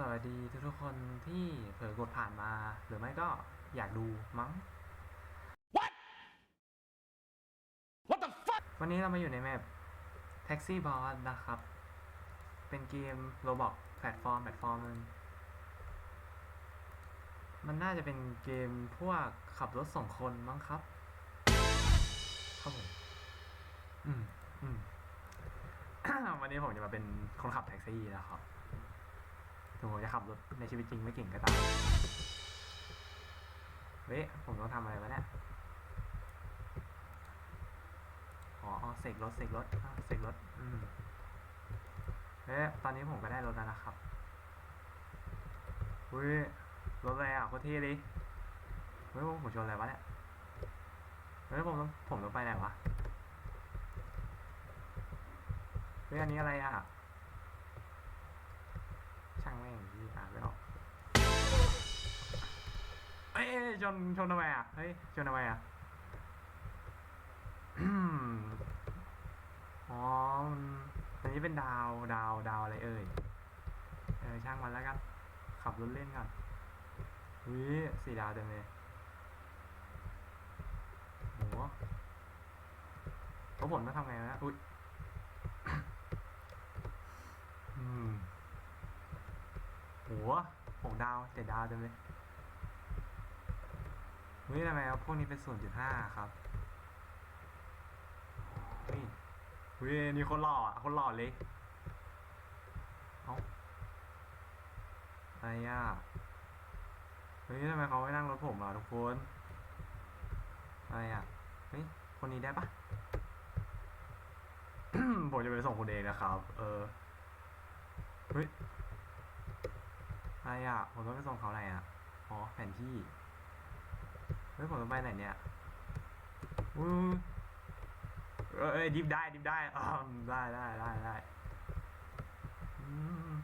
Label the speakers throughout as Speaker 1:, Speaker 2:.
Speaker 1: สวัสดีทุกทุกๆคนที่เผลอกดผ่านมา หรือไม่ก็อยากดูมั้ง
Speaker 2: What the fuck
Speaker 1: วันนี้เรามาอยู่ในแมป Taxi Boss นะครับ เป็นเกมโรบอกแพลตฟอร์มแพลตฟอร์มหนึงมันน่าจะเป็นเกมพวกขับรถส่งคนมั้งครับครับผมอืมอืมวันนี้ผมจะมาเป็นคนขับแท็กซี่นะครับถึ งผมจะขับรถในชีวิตจริงไม่เก่งก็ตามเฮ้ยผมต้องทำอะไรวะเนี่ยอ๋อเสกรถเสกรถเสกรถอืมเฮ้ตอนนี้ผมก็ได้รถแล้วนะครับเฮ้ยรถอะไรอะโคตรเท่เลยเฮ้ยผมชนอะไรวะเนี่ยเฮ้ยผมต้องผมต้องไปไหนวะเฮ้ยอันนี้อะไรอะ แม่งที่อ่านไม่ออกเอ้ยชนชนทำไมอะเฮ้ยชนทำไมอะอ๋อนอันนี้เป็นดาวดาวดาวอะไรเอ่ยเออช่างมันแล้วกัน ขับรถเล่นก่อนวิสี่ดาวเต็มเลยโหเพราผมต้องทำไงนะอุ้ย อืม โหหกดาวเจ็ดดาวเต็มเลยเฮ้ยทำไมครับพวกนี้เป็นส่วนจุดห้าครับเฮ้ยเฮ้ยนี่คนหล่ออะคนหล่อเลยเอ้าอะไรอะเฮ้ยทำไมเขาไม่นั่งรถผมอะทุกคนอะไรอะเฮ้ยคนนี้ได้ปะผมจะไปส่งคุณเองนะครับ เออเฮ้ย รอะ ผมต้องไปส่งเขาอะไรอะ อ๋อ แผนที่ เฮ้ย ผมต้องไปไหนเนี่ยอู้เออเอ้ยดิฟได้ดิฟได้อ๋อได้ได้ได้ได้อืม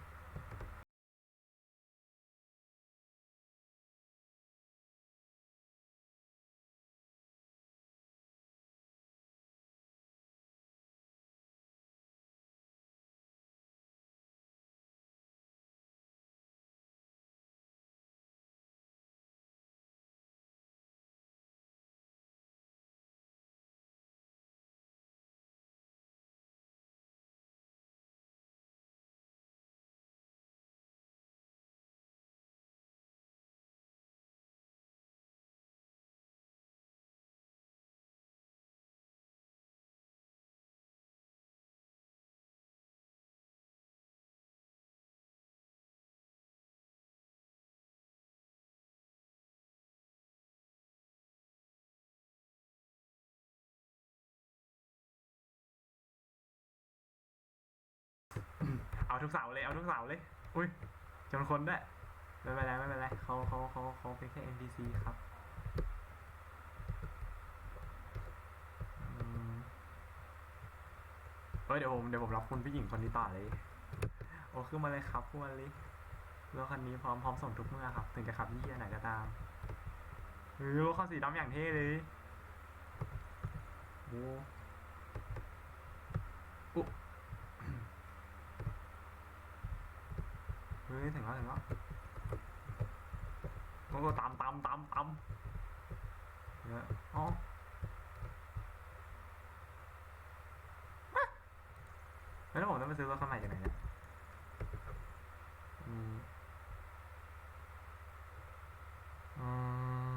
Speaker 1: เอาทุกเสาเลยเอาทุกเสาเลย อุ้ยจนคนด้วยไม่เป็นไรไม่เป็นไรเขาเขาเขาเขาเป็นแค่ NPC ครับอืมเฮ้ยเดี๋ยวผมเดี๋ยวผมรับคุณผู้หญิงคนนี้ต่อเลย โอ้ขึ้นมาเลยครับขึ้นมาเลยรถคันนี้พร้อมพร้อมส่งทุกเมื่อครับ ถึงจะขับยี่ห้อไหนก็ตามเฮ้ยรถคันสีดำอย่างเท่เลยโอ้ ฮ้ยถึงแล้วถึงแล้วโอ้ตามตามตามตามเนี่ยอ๋อแล้วผมต้องไปซื้อรถคันใหม่จากไหนเนี่ยอืมอืม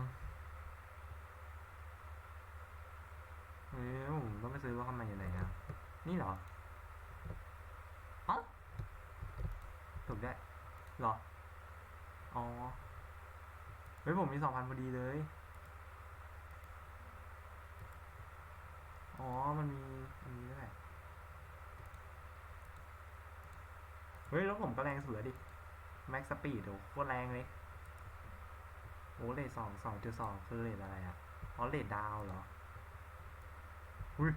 Speaker 1: เฮ้ยผมต้องไปซื้อรถคันใหม่อยู่ไหนอะนี่เหรอเอ้าถูกได้ หรอ อ๋อ เฮ้ยผมมีสองพันพอดีเลย อ๋อ มันมีอันนี้ด้วยเฮ้ย แล้วผมก็แรงสุดแล้วดิ แม็กสปีดโอ้โคตรแรงเลย โอ้เลทสองสองจุดสองคือเลทอะไรอะอ๋อเลทดาวเหรอ อุ้ย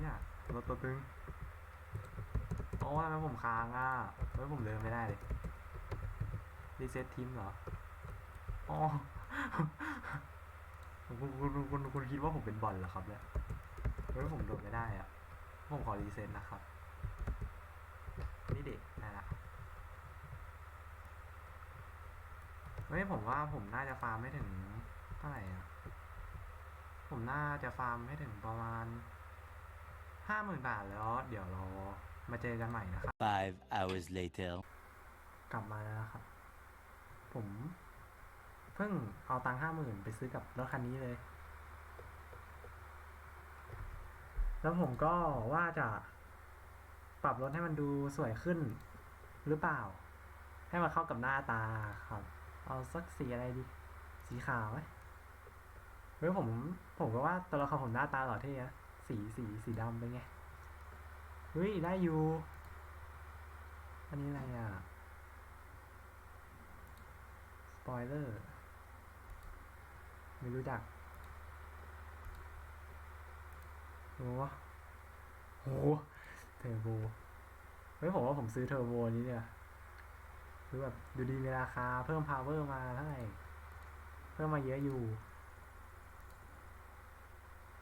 Speaker 1: เนี่ยรถตัวตึง โอ้ทำไมผมค้างอะเฮ้ยผมเดินไม่ได้เลยรีเซ็ตทีมเหรออ๋อคุณคุณคุณคุณคุณคิดว่าผมเป็นบอลเหรอครับเนี่ยเฮ้ยผมโดดไม่ได้อะผมขอรีเซ็ตนะครับ นี่เด็กได้ละเฮ้ยผมว่าผมน่าจะฟาร์มไม่ถึงเท่าไหร่อะผมน่าจะฟาร์มไม่ถึงประมาณห้าหมื่นบาทแล้ว เดี๋ยวเรา มาเจอกันใหม่นะครับ
Speaker 3: Five hours later.
Speaker 1: กลับมาแล้วนะครับ ผม เพิ่งเอาตังค์ห้าหมื่นไปซื้อกับรถคันนี้เลย แล้วผมก็ว่าจะปรับรถให้มันดูสวยขึ้นหรือเปล่า ให้มันเข้ากับหน้าตาครับ เอาสักสีอะไรดี สีขาวไหมเฮ้ยผม ผมก็ว่าตัวละครผมหน้าตาหล่อเท่อะสีสีสีดำเป็นไง เฮ้ย ได้อยู่ อันนี้อะไรอะ สปอยเลอร์ ไม่รู้จักโอ้โห เทอร์โบเฮ้ยผมว่าผมซื้อเทอร์โบนี้เนี่ยคือแบบดูดีมีราคาเพิ่มพาวเวอร์มาเท่าไหร่ เพิ่มมาเยอะอยู่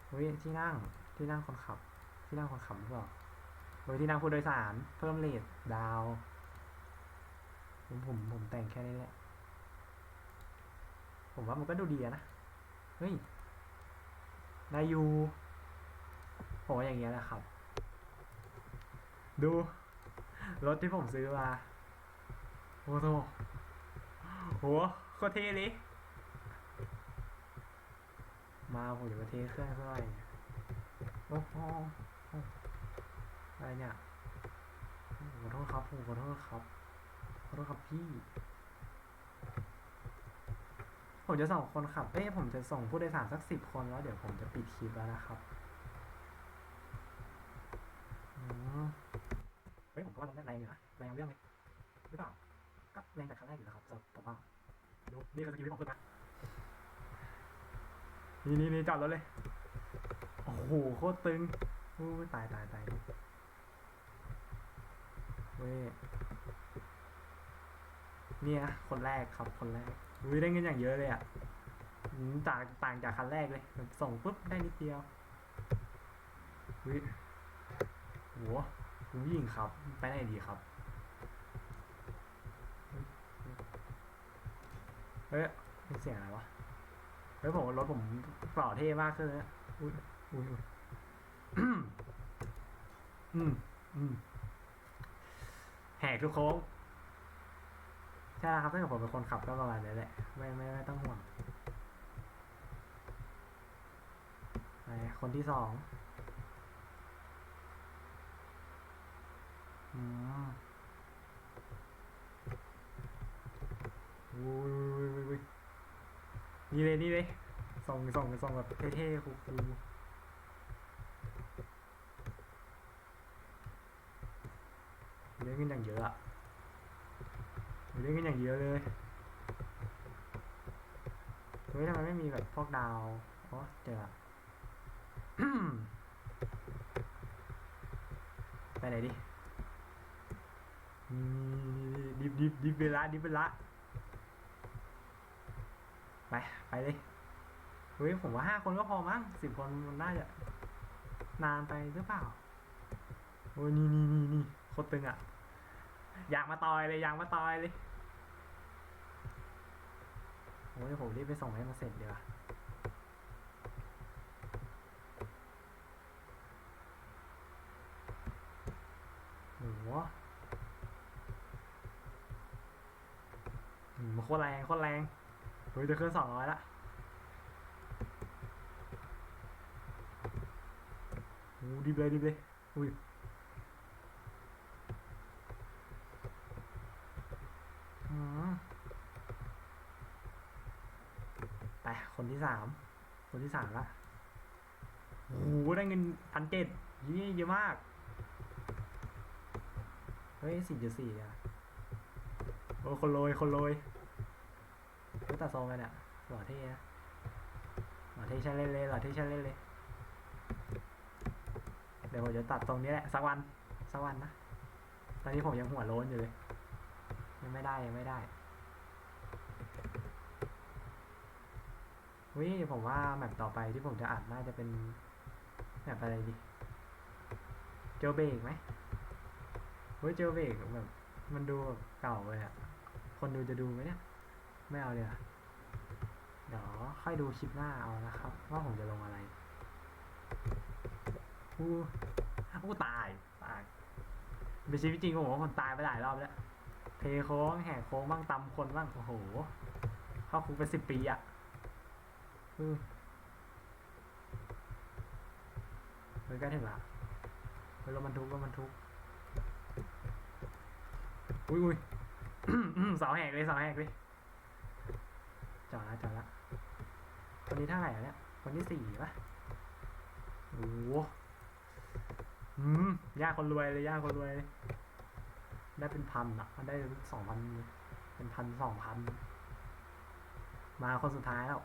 Speaker 1: เฮ้ยที่นั่งที่นั่งคนขับ ที่นั่งคนขับหรือเปล่า เฮ้ยที่นั่งผู้โดยสารเพิ่มเลทดาวผมผมผมแต่งแค่นี้แหละ ผมว่ามันก็ดูดีนะ เฮ้ยไดอยู่ผมว่าอย่างเงี้ยแหละครับ ดู รถที่ผมซื้อมา โอ้โหโหโคตรเท่เลยมาผมจะมาเทเครื่องซะหน่อยโอ้โห อะไรเนี่ยขอโทษครับผมขอโทษครับขอโทษครับพี่ ผมจะส่งคนขับ เอ้ยผมจะส่งผู้โดยสารสักสิบคนแล้ว เดี๋ยวผมจะปิดคลิปแล้วนะครับอืมเฮ้ยผมก็ว่าต้องแรงอยู่นะแรงเรื่องเลยหรือเปล่าก็แรงแต่ครั้งแรกอยู่แล้วครับสำหรับผมว่าดูนี่คือสกิลที่ผมฝึกมานี่นี่นี่จอดรถเลย โอ้โหโคตรตึงอู้ยตายตายตาย เนี่ยคนแรกครับคนแรกอุ้ยได้เงินอย่างเยอะเลยอะต่างต่างจากคันแรกเลย ส่งปุ๊บได้นิดเดียวอุ้ยโหคุณผู้หญิงครับ ไปไหนดีครับ เฮ้ยเป็นเสียงอะไรวะ เฮ้ยผมรถผมเปล่าเท่มากขึ้นเลยนะอุ้ยอุ้ยอุ้ยอืม อืม แหกทุกโค้งใช่ครับถ้าเกิดผมเป็นคนขับก็ประมาณนี้แหละไม่ไม่ไม่ต้องห่วงไปคนที่สองอืมอุ้ยอุ้ยวุ้ยนี่เลยนี่เลยส่งส่งส่งแบบเท่ๆคูลๆ เลี้เงินอย่างเยอะอะเลี้เงินอย่างเยอะเลยเฮ้ยทำไมไม่มีแบบพวกดาวอ๋อเจอไปไหนดิดิบดิบดิบเวลาดิบเวลาไป ไปเลยเฮ้ยผมว่าห้าคนก็พอมั้งสิบคนมันน่าจะนานไปหรือเปล่า โอ้ยนี่นี่นี่นี่โคตรตึงอะ อยากมาตอยเลยอยากมาตอยเลยโอ้ยผมรีบไปส่งให้มันเสร็จเดี๋ยวาโอ้โหอืมโคตรแรงโคตรแรงเฮ้ยจะขึ้นสองร้อยละโอ้ดิบเลยดิบเลยอุ้ย อืมไป คนที่สาม คนที่สามละโอ้โหได้เงินพันเจ็ดยี่เยอะมาก เฮ้ยสี่จุดสี่อะโอ้คนโรยคนโรยรู้ตัดทรงกันเนี่ยหล่อเท่นะหล่อเท่ใช่เล่นเลยหล่อเท่ใช่เล่นเลย เดี๋ยวผมจะตัดตรงนี้แหละสักวันสักวันนะ ตอนนี้ผมยังหัวโล้นอยู่เลย ยังไม่ได้ยังไม่ได้ วิผมว่าแมปต่อไปที่ผมจะอัดน่าจะเป็นแมปอะไรดีเจลเบรกไหมเฮ้ยเจลเบรกแบบมันดูแบบเก่าเลยอะคนดูจะดูไหมเนี่ย ไม่เอาเลยอะเดี๋ยวค่อยดูคลิปหน้าเอานะครับ ว่าผมจะลงอะไรอู้อู้ตายตายในชีวิตจริงของผมคนตายไปหลายรอบแล้วเทโค้งแหกโค้งบ้างตำคนบ้างโอ้โหเข้าคุกไปสิบปีอะ เฮ้ยใกล้ถึงละเฮ้ยรถบรรทุกรถบรรทุก อุ้ยอุ้ยเสาแหกเลยเสาแหกเลยจอดละจอดละคนนี้เท่าไหร่แล้วเนี่ยคนที่สี่ปะโอ้โหอืมยากคนรวยเลยยากคนรวยเลยได้เป็นพันอะมันได้สองพันเป็นพันสองพันมาคนสุดท้ายแล้ว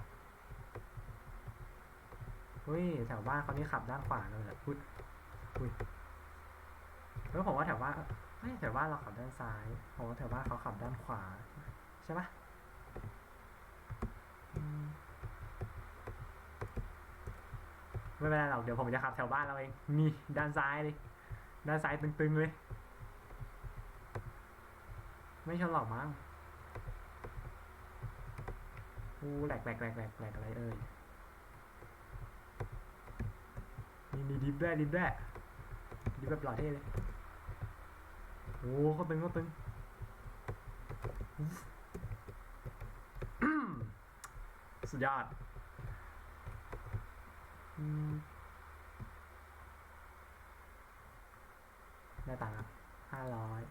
Speaker 1: เฮ้ยแถวบ้านเขานี่ขับด้านขวาเลยอุ้ยอุ้ยแล้วผมว่าแถวบ้านเฮ้ยแถวบ้านเราขับด้านซ้ายผมว่าแถวบ้านเขาขับด้านขวา ใช่ปะอืมไม่เป็นไรหรอกเดี๋ยวผมจะขับแถวบ้านเราเองมีด้านซ้ายเลยด้านซ้ายตึงๆเลย ไม่ชนหรอกมั้งอูแหลกแหลกแหลกแหลกแหลกอะไรเอ่ย มีมีดิฟด้วยดิฟด้วยดิฟแบบหล่อเท่เลยโอ้เขาตึงเขาตึงสุดยอดได้ตังค์ห้าร้อย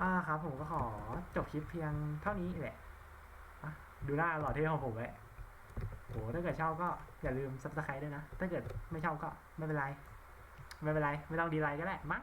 Speaker 1: อ่าครับผมก็ขอจบคลิปเพียงเท่านี้แหละอะดูหน้าหล่อเท่ของผมไว้ โหถ้าเกิดชอบก็อย่าลืมซับสไครต์ด้วยนะ ถ้าเกิดไม่ชอบก็ไม่เป็นไร ไม่เป็นไร ไม่ต้องดีไลค์ก็ได้มั้ง